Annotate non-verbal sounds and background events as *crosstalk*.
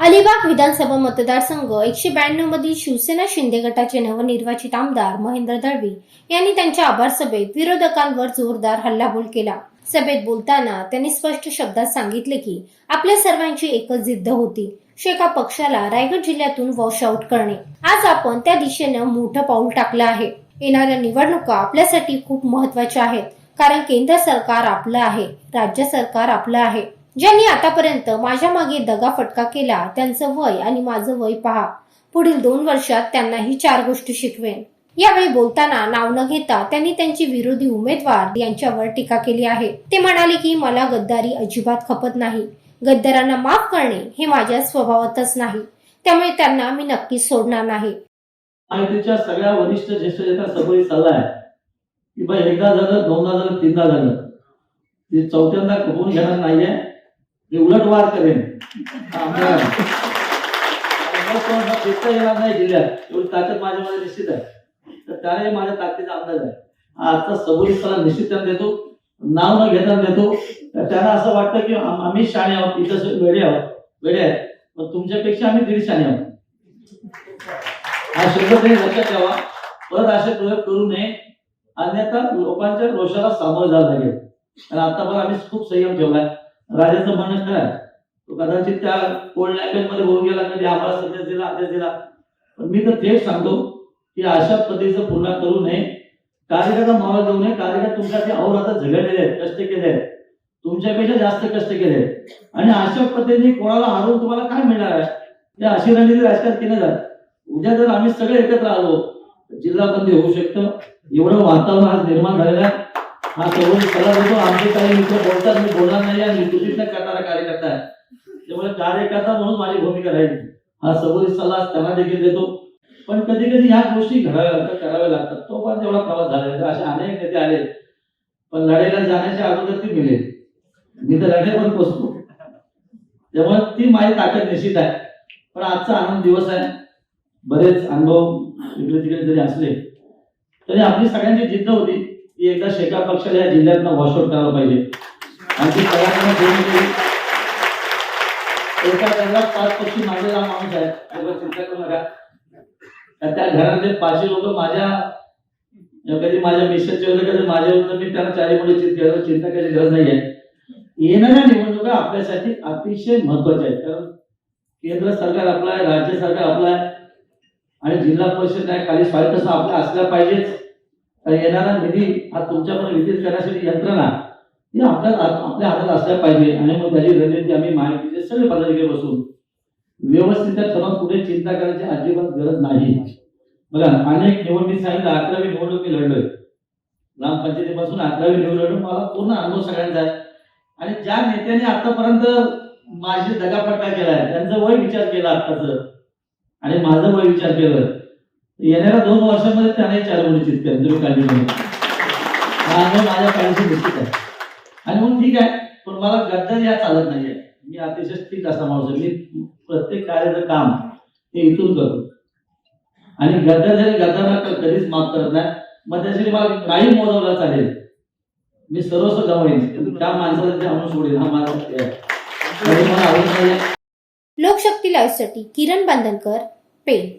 अलिबाग विधानसभा मतदारसंघ एकशे ब्याण्णव मधील शिवसेना शिंदे गटाचे नवनिर्वाचित आमदार महेंद्र दळवी यांनी त्यांच्या आभार सभेत विरोधकांवर जोरदार हल्लाबोल केला. सभेत बोलताना त्यांनी स्पष्ट शब्दात सांगितले की आपल्या सर्वांची एकच जिद्द होती शेका पक्षाला रायगड जिल्ह्यातून वॉश आउट करणे. आज आपण त्या दिशेनं मोठं पाऊल टाकलं आहे. येणाऱ्या निवडणुका आपल्यासाठी खूप महत्त्वाच्या आहेत कारण केंद्र सरकार आपलं आहे राज्य सरकार आपलं आहे. ज्यांनी आतापर्यंत माझ्या मागे दगा फटका केला त्यांचं वय आणि माझं वय पहा. पुढील दोन वर्षात त्यांना ही चार गोष्टी शिकवेन. यावेळी बोलताना नाव न घेता त्यांनी त्यांची विरोधी उमेदवार यांच्यावर टीका केली आहे. ते म्हणाले की मला गद्दारी अजिबात खपत नाही. गद्दारांना माफ करणे हे माझ्या स्वभावातच नाही. त्यामुळे त्यांना मी नक्कीच सोडणार नाही. महायुतीच्या सगळ्या वरिष्ठ ज्येष्ठ नेत्या सल्ला आहे. की एकदा झालं दोनदा झालं तीनदा झालं. ते चौथ्यांदा खपवून घेणार नाहीये. ते उलट वार करेन. *laughs* येणार नाही जिल्ह्यात. एवढी ताकद माझ्यामध्ये निश्चित आहे. तर त्याने माझ्या ताकदीचा अंदाज आहे. आजचा सल्ला निश्चित त्यांना देतो. नाव न घेता देतो. तर त्यांना असं वाटतं की आम- आम्ही शाणे आहोत. इथं वेडे आहोत. वेडे आहेत. पण तुमच्यापेक्षा आम्ही दीड शाणे आहोत. हा शब्द त्यांनी लक्षात ठेवा. परत असे प्रयोग करू नये. अन्यथा लोकांच्या रोषाला सामोरं जावं लागेल. आणि आता पण आम्ही खूप संयम ठेवलाय. राजाचं म्हणणं खरं आहे तो कदाचित त्या कोल्ड लँग्वेजमध्ये होऊन गेला कधी आम्हाला संदेश दिला आदेश दिला. पण मी तर तेच सांगतो की अशा पद्धतीचं पुन्हा करू नये. कार्यकर्ता मावा देऊ नये. कार्यकर्ता तुमच्यासाठी आता झगडलेले आहेत कष्ट केले आहेत. तुमच्यापेक्षा जास्त कष्ट केले आहेत. आणि अशा पद्धतीने कोणाला हरवून तुम्हाला काय मिळणार आहे? ते अशी रणनीती राजकारण केलं जात. उद्या जर आम्ही सगळे एकत्र आलो जिल्हा बंदी होऊ शकतं. एवढं वातावरण आज निर्माण झालेलं आहे. हा सर्व सल्ला देतो आमचे काही मित्र बोलतात मी बोलणार नाही आणि मी करणारा कार्यकर्ता आहे. त्यामुळे कार्यकर्ता म्हणून माझी भूमिका राहील. हा सबोरी सल्ला त्यांना देखील देतो. पण कधी कधी ह्या गोष्टी घडाव्या कराव्या लागतात. तो पण तेवढा प्रवास झाला असे अनेक नेते आले. पण लढाईला जाण्याच्या अगोदर ती मिळेल मी तर लढे पण पोचतो त्यामुळे ती माझी ताकद निश्चित आहे. पण आजचा आनंद दिवस आहे. बरेच अनुभव इकडे तिकडे जरी असले तरी आपली सगळ्यांची जिद्द होती. की एकदा शेका पक्षाला या जिल्ह्यातनं वॉशआउट करायला पाहिजे. आणि एका पाच पक्षी मारलेला माणूस आहे चिंता करू नका. त्या घरातले पाचशे लोक माझ्या कधी माझ्या मिशनचे होते कधी माझे होते मी त्यांना चारी मुळे चिंता चिंता करायची गरज नाही आहे येणाऱ्या निवडणुका आपल्यासाठी अतिशय महत्त्वाच्या आहेत. कारण केंद्र सरकार आपलं आहे राज्य सरकार आपलं आहे. आणि जिल्हा परिषद आहे खाली स्वायत्त आपल्या असल्या पाहिजेच. येणारा निधी हा तुमच्याकडे वितरित करण्यासाठी यंत्रणा ही आपल्या आपल्या हातात असल्या पाहिजे. आणि मग त्याची रणनीती आम्ही माहितीचे सगळे पदाधिकारी बसून व्यवस्थित ठरवून कुठे चिंता करायची अजिबात गरज नाही. बघा अनेक निवडणूक सांगितलं अकरावी निवडणूक मी लढलोय. ग्रामपंचायतीपासून अकरावी निवडणूक लढून मला पूर्ण अनुभव सगळ्यांचा आहे. आणि ज्या नेत्याने आतापर्यंत माझी दगापट्टा केलाय त्यांचं वय विचार केला आत्ताच. आणि माझं वय विचार केलं येणाऱ्या दोन वर्षामध्ये त्याने चार निश्चित केलं तुम्ही काळजी हा अनुभव माझ्या काळजी निश्चित आहे. आणि म्हणून ठीक आहे पण मला गद्दार या चालत नाहीये. मी अतिशय ठीक असा माणूस आहे. मी प्रत्येक कार्याचं काम हे इथून करतो. आणि गद्दार जरी गद्दार कधीच माफ करत नाही. मग त्यासाठी मला काही मोजवला चालेल. मी सर्वस्व गमावीन. त्या माणसाला ते आणून सोडेल हा माझा मला आवडत नाहीये. लोकशक्ती लाईव्हसाठी किरण बांधणकर पेन